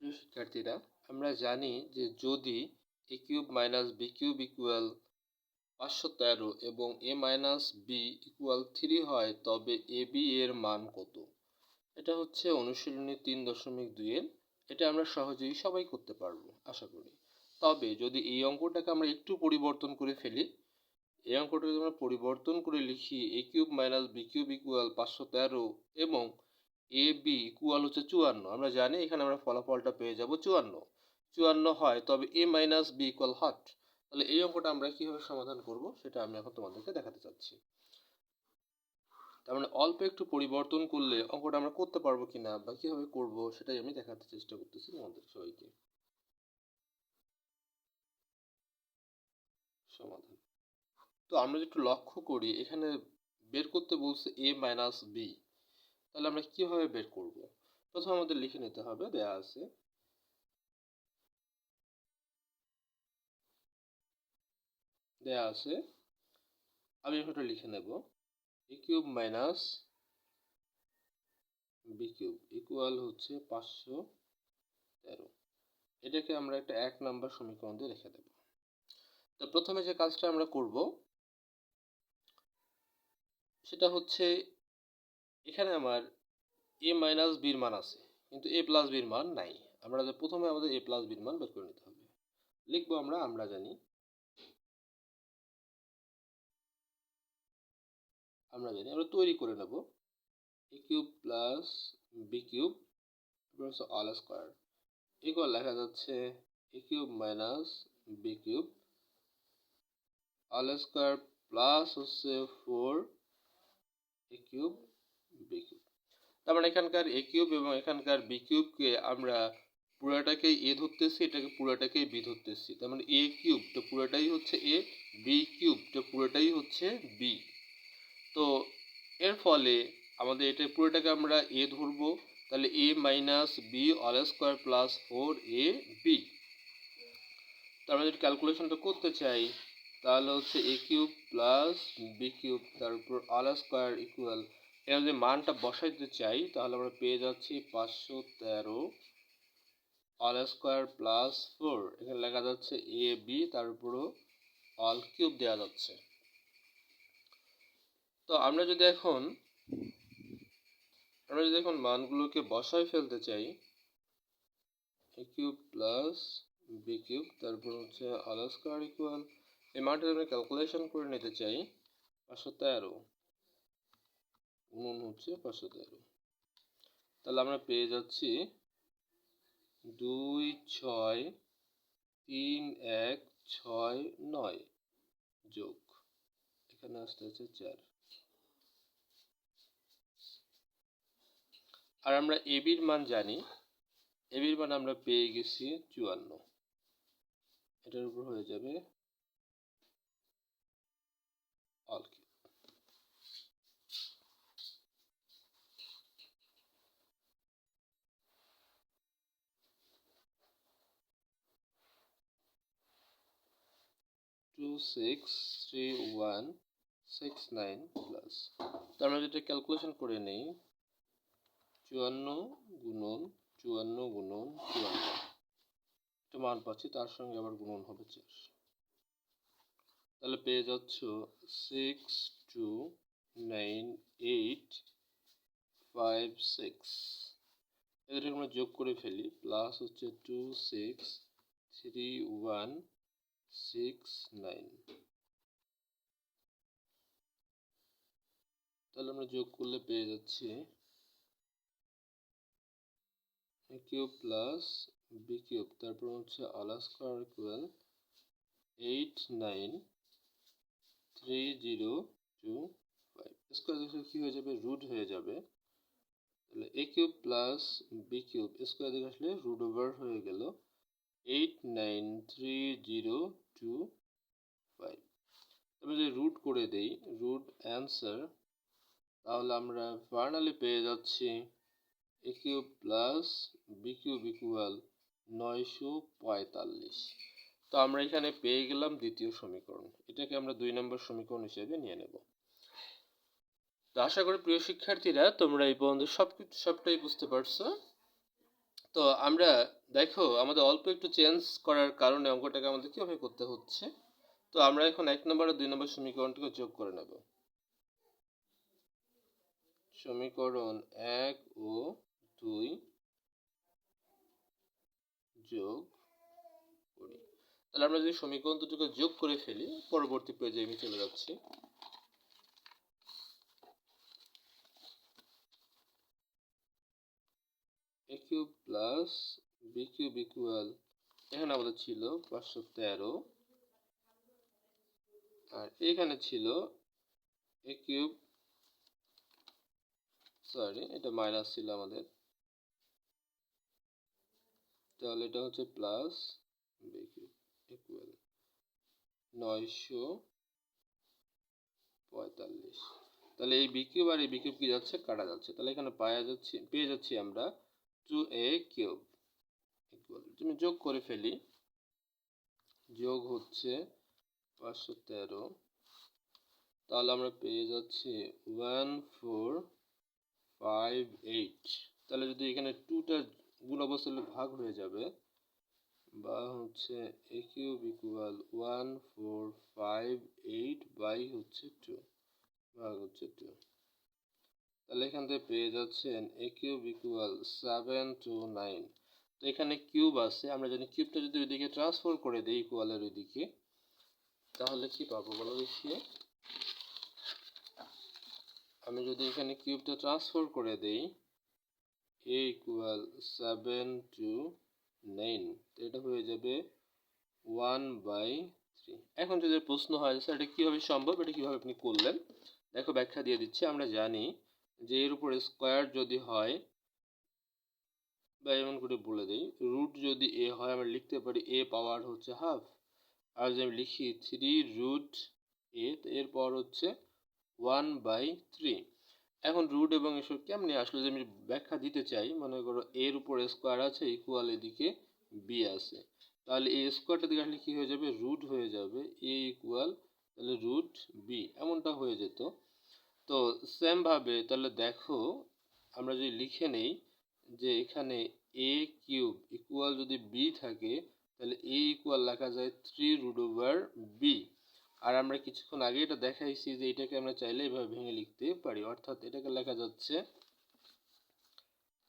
শিক্ষার্থীরা, আমরা জানি যে যদি A cube minus B cube equal পাঁচশো তেরো এবং A minus B equal three হয়, তবে এ বি এর মান কত? এটা হচ্ছে অনুশীলনী তিন দশমিক দুইয়ের এটা আমরা সহজেই সবাই করতে পারব, আশা করি। তবে যদি এই অঙ্কটাকে আমরা একটু পরিবর্তন করে ফেলি, এই অঙ্কটাকে আমরা পরিবর্তন করে লিখি A cube minus B cube equal পাঁচশো তেরো এবং এ বি ইকুয়াল হচ্ছে চুয়ান্ন। আমরা জানি এখানে আমরা ফলাফলটা পেয়ে যাব চুয়ান্ন। চুয়ান্ন হয়, তবে এ মাইনাস বি ইকুয়াল হট তাহলে এই অঙ্কটা আমরা কীভাবে সমাধান করব সেটা আমি এখন তোমাদেরকে দেখাতে চাচ্ছি। তার মানে অল্প একটু পরিবর্তন করলে অঙ্কটা আমরা করতে পারব কিনা বা কীভাবে করব সেটাই আমি দেখাতে চেষ্টা করতেছি তোমাদের সবাইকে। সমাধান। তো আমরা একটু লক্ষ্য করি, এখানে বের করতে বলছে এ মাইনাস বি তাহলে আমরা কীভাবে বের করব? প্রথমে আমাদের লিখে নিতে হবে, দেয়া আছে। দেয়া আছে, আমি এটা লিখে নেব। A cube minus B cube equal হচ্ছে পাঁচশো তেরো। এটাকে আমরা একটা এক নাম্বার সমীকরণ দিয়ে রেখে দেব। তো প্রথমে যে কাজটা আমরা করব, সেটা হচ্ছে এখানে আমার এ মাইনাস বির মান আছে, কিন্তু এ প্লাস বির মান নাই। আমরা যে প্রথমে আমাদের এ প্লাস বির মান বের করে নিতে হবে। লিখব আমরা আমরা জানি আমরা জানি, আমরা তৈরি করে নেব। A cube plus B cube all square equal লেখা যাচ্ছে A cube minus B cube all square plus হচ্ছে four A cube B cube তার মানে এখানকার এ কিউব এবং এখানকার বি কিউবকে আমরা পুরাটাকেই এ ধরতেছি, এটাকে পুরাটাকেই বি ধরতেছি। তার মানে এ কিউবটা পুরাটাই হচ্ছে এ বি কিউবটা পুরোটাই হচ্ছে বি তো এর ফলে আমাদের এটা পুরোটাকে আমরা এ ধরবো, তাহলে A minus B all square plus four A B তার আমরা যদি ক্যালকুলেশনটা করতে চাই, তাহলে হচ্ছে A cube plus B cube তার উপর অল স্কোয়ার ইকুয়াল এর যদি মানটা বসাই দিতে চাই, তাহলে আমরা পেয়ে যাচ্ছি পাঁচশো তেরো অল স্কোয়ার প্লাস ফোর এখানে লেখা যাচ্ছে এ বি তার উপরও অল কিউব দেওয়া যাচ্ছে। তো আমরা যদি এখন, আমরা যদি এখন মানগুলোকে বসায় ফেলতে চাই A cube plus B cube তারপর হচ্ছে অল স্কোয়ার ইকুয়াল এই মানটা আমরা ক্যালকুলেশন করে নিতে চাই, পাঁচশো তেরো। গুণন হচ্ছে পাঁচশো তেরো তাহলে আমরা পেয়ে যাচ্ছি দুই ছয় তিন এক ছয় নয় যোগ। এখানে আসতে আছে চার। আর আমরা এবির মান জানি। এবির মান আমরা পেয়ে গেছি চুয়ান্ন। এটার উপর হয়ে যাবে two six three one six nine plus তো আমরা যেটা ক্যালকুলেশন করে নেই, চুয়ান্ন গুণন চুয়ান্ন গুণন, চুয়ান্ন। একটা মান পাচ্ছি, তার সঙ্গে আবার গুণন হবে চার। তাহলে পেয়ে যাচ্ছ six two nine eight five six এদেরকে আমরা যোগ করে ফেলি প্লাস হচ্ছে two six three one six nine তাহলে আমরা যোগ করলে পেয়ে যাচ্ছি A cube plus B cube তারপর হচ্ছে all square equal eight nine three zero two five square দেখে কী হয়ে যাবে? রুট হয়ে যাবে। তাহলে A cube plus B cube square দেখে আসলে রুট ওভার হয়ে গেল। Eight nine three zero two five তবে যদি রুট করে দেই রুট অ্যান্সার তাহলে আমরা ফাইনালি পেয়ে যাচ্ছি A cube plus B cube equal নয়শো পঁয়তাল্লিশ। তো আমরা এখানে পেয়ে গেলাম দ্বিতীয় সমীকরণ। এটাকে আমরা দুই নম্বর সমীকরণ হিসেবে নিয়ে নেব। তো আশা করি প্রিয় শিক্ষার্থীরা, তোমরা এই পর্যন্ত সব সবটাই বুঝতে পারছ। তো আমরা, দেখো, আমাদের অল্প একটু চেঞ্জ করার কারণে অঙ্কটাকে আমাদের কীভাবে করতে হচ্ছে? তো আমরা এখন এক নম্বর আর দুই নম্বর সমীকরণটিকে যোগ করে নেব। সমীকরণ এক ও দুই যোগ করি। তাহলে আমরা যদি সমীকরণ দুটোকে যোগ করে ফেলি, পরবর্তী পেজে আমি চলে যাচ্ছি। A cube plus B cube equal এখানে আমাদের ছিল পাঁচশো তেরো। আর এখানে ছিল এ কিউব সরি এটা মাইনাস ছিল আমাদের। তাহলে এটা হচ্ছে প্লাস বি কিউব ইকুয়াল নয়শো পঁয়তাল্লিশ। তাহলে এই বি কিউব আর এই কি যাচ্ছে? কাটা যাচ্ছে। তাহলে এখানে পাওয়া যাচ্ছে, পেয়ে যাচ্ছি আমরা টু এ কিউব তুমি যোগ করে ফেলি। যোগ হচ্ছে পাঁচশো তেরো। তাহলে আমরা পেয়ে যাচ্ছি ওয়ান ফোর ফাইভ এইট তাহলে যদি এখানে টুটা গুণ অবস্থা ভাগ হয়ে যাবে, বা হচ্ছে A cube equal one four five eight by হচ্ছে টু ভাগ হচ্ছে টু তাহলে এখান থেকে পেয়ে যাচ্ছেন A cube equal seven two nine তো এখানে কিউব আছে, আমরা যদি কিউবটা যদি ওইদিকে ট্রান্সফার করে দিই ইকুয়ালের ওইদিকে, তাহলে কি পাবো বলো দেখি। আমি যদি এখানে কিউবটা ট্রান্সফার করে দেই A equal seven two nine এটা হয়ে যাবে ওয়ান বাই থ্রি এখন যদি প্রশ্ন হয় স্যার এটা কীভাবে সম্ভব, এটা কীভাবে আপনি করলেন? দেখো ব্যাখ্যা দিয়ে দিচ্ছি, আমরা জানি যে এর উপরে স্কোয়ার যদি হয়, বা এমন করে বলে দিই রুট যদি এ হয়, আমরা লিখতে পারি এ পাওয়ার হচ্ছে হাফ আর যদি আমি লিখি থ্রি রুট এ এরপর হচ্ছে ওয়ান বাই থ্রি এখন রুট এবং এসব কেমনি আসলে? যদি আমি ব্যাখ্যা দিতে চাই, মনে করো এর উপরে স্কোয়ার আছে ইকুয়াল এদিকে বি আছে, তাহলে এই স্কোয়ারটা দিকে আসলে কী হয়ে যাবে? রুট হয়ে যাবে এ ইকুয়াল তাহলে রুট বি এমনটা হয়ে যেত। তো সেমভাবে তাহলে দেখো, আমরা যদি লিখে নেই যে এখানে এ কিউব ইকুয়াল যদি বি থাকে, তাহলে এ ইকুয়াল লেখা যায় থ্রি রুট ওভার বি আর আমরা কিছুক্ষণ আগে এটা দেখাইছি যে এটাকে আমরা চাইলে এভাবে ভেঙে লিখতে পারি। অর্থাৎ এটাকে লেখা যাচ্ছে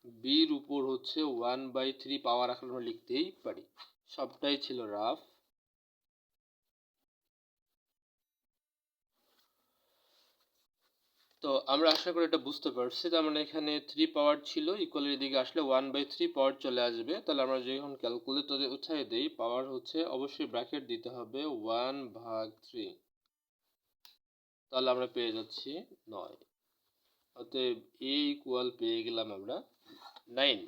বির উপর হচ্ছে ওয়ান বাই থ্রি পাওয়ার আকারে আমরা লিখতেই পারি। সবটাই ছিল রাফ তো আমরা আশা করি এটা বুঝতে পারছি। তার মানে এখানে থ্রি পাওয়ার ছিল ইকুয়ালের দিকে আসলে ওয়ান বাই থ্রি পাওয়ার চলে আসবে। তাহলে আমরা যখন ক্যালকুলেটরে উঠাই দিই পাওয়ার হচ্ছে অবশ্যই ব্র্যাকেট দিতে হবে ওয়ান ভাগ থ্রি তাহলে আমরা পেয়ে যাচ্ছি নয়। অতএব এ ইকুয়াল পেয়ে গেলাম আমরা নাইন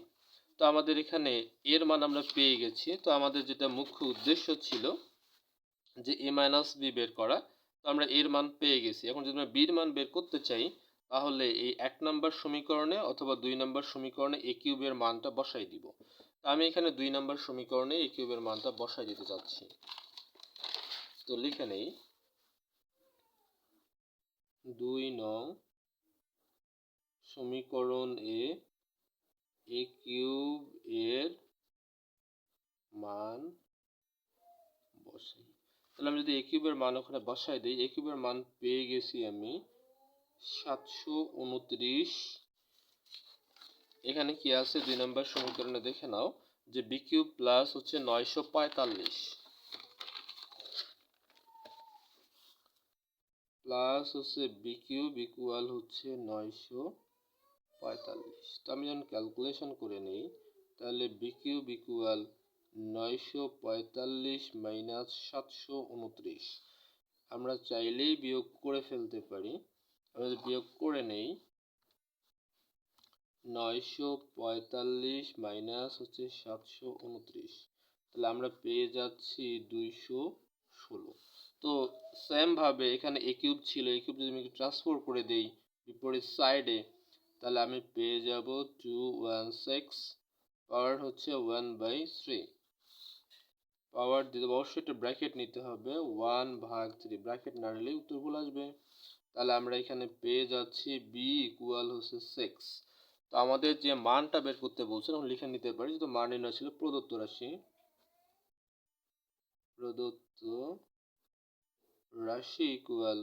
তো আমাদের এখানে এর মান আমরা পেয়ে গেছি। তো আমাদের যেটা মুখ্য উদ্দেশ্য ছিল যে এ মাইনাস বি বের করা। তো আমরা এর মান পেয়ে গেছি। এখন যদি আমরা বির মান বের করতে চাই, তাহলে এই এক নম্বর সমীকরণে অথবা দুই নম্বর সমীকরণে এ কিউবের মানটা বসাই দিব। তো আমি এখানে দুই নম্বর সমীকরণে এ কিউবের মানটা বসাই দিতে চাচ্ছি তো লিখে নেই। দুই নং সমীকরণ এ এ কিউব এর মান বসাই। তাহলে আমি যদি এ কিউবের মান ওখানে বসাই দিই এ কিউবের মান পেয়ে গেছি আমি সাতশো উনত্রিশ। এখানে কি আছে? দুই নম্বর সমীকরণে দেখে নাও যে বি কিউব প্লাস হচ্ছে নয়শো পঁয়তাল্লিশ। প্লাস হচ্ছে বি কিউব ইকুয়াল হচ্ছে নয়শো পঁয়তাল্লিশ। তো আমি যখন ক্যালকুলেশন করে নিই, তাহলে বি কিউব ইকুয়াল নয়শো পঁয়তাল্লিশ মাইনাস সাতশো উনত্রিশ। আমরা চাইলেই বিয়োগ করে ফেলতে পারি। আমরা বিয়োগ করে নেই, নয়শো পঁয়তাল্লিশ মাইনাস হচ্ছে সাতশো উনত্রিশ। তাহলে আমরা পেয়ে যাচ্ছি দুইশো ষোলো। তো সেমভাবে এখানে এ কিউব ছিল এ কিউব যদি আমি ট্রান্সফার করে দেই বিপরীত সাইডে তাহলে আমি পেয়ে যাব টু ওয়ান সিক্স পাওয়ার হচ্ছে ওয়ান বাই থ্রি পাওয়ার দিতে হবে অবশ্যই একটা ব্র্যাকেট নিতে হবে। ওয়ান ভাগ থ্রি ব্র্যাকেট না নিলে উত্তর ভুল আসবে। তাহলে আমরা এখানে পেয়ে যাচ্ছি বি ইকুয়াল হচ্ছে সিক্স তো আমাদের যে মানটা বের করতে বলছে, আমরা লিখে নিতে পারি যেহেতু মান নির্ণয় ছিল প্রদত্ত রাশি। প্রদত্ত রাশি ইকুয়াল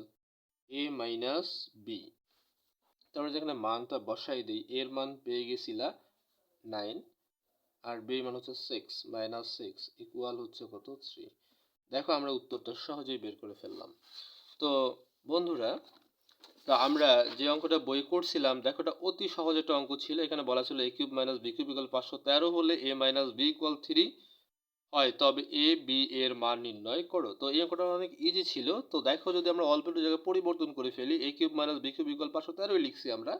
এ মাইনাস বি তো আমরা যেখানে মানটা বসাই দিই, এর মান পেয়ে গেছিলা নাইন আর বি মান হচ্ছে সিক্স মাইনাস সিক্স ইকুয়াল হচ্ছে কত? থ্রি দেখো আমরা উত্তরটা সহজেই বের করে ফেললাম। তো বন্ধুরা, তো আমরা যে অঙ্কটা বই করছিলাম, দেখো এটা অতি সহজ একটা অঙ্ক ছিল। এখানে বলা ছিল A cube minus B cube equal পাঁচশো তেরো হলে A minus B equal three হয়। তবে এ বি এর মান নির্ণয় করো। তো এই অঙ্কটা অনেক ইজি ছিল। তো দেখো যদি আমরা অল্প একটু জায়গায় পরিবর্তন করে ফেলি A cube minus B cube equal পাঁচশো তেরোই লিখছি আমরা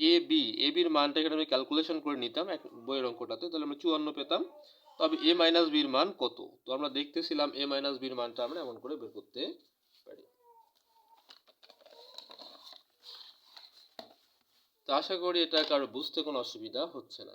এ বি এ বির মানটা এখানে আমি ক্যালকুলেশন করে নিতাম এক বইয়ের অঙ্কটাতে, তাহলে আমরা চুয়ান্ন পেতাম। তবে এ মাইনাস বির মান কত? তো আমরা দেখতেছিলাম এ মাইনাস বির মানটা আমরা এমন করে বের করতে পারি। তো আশা করি এটা কারও বুঝতে কোনো অসুবিধা হচ্ছে না।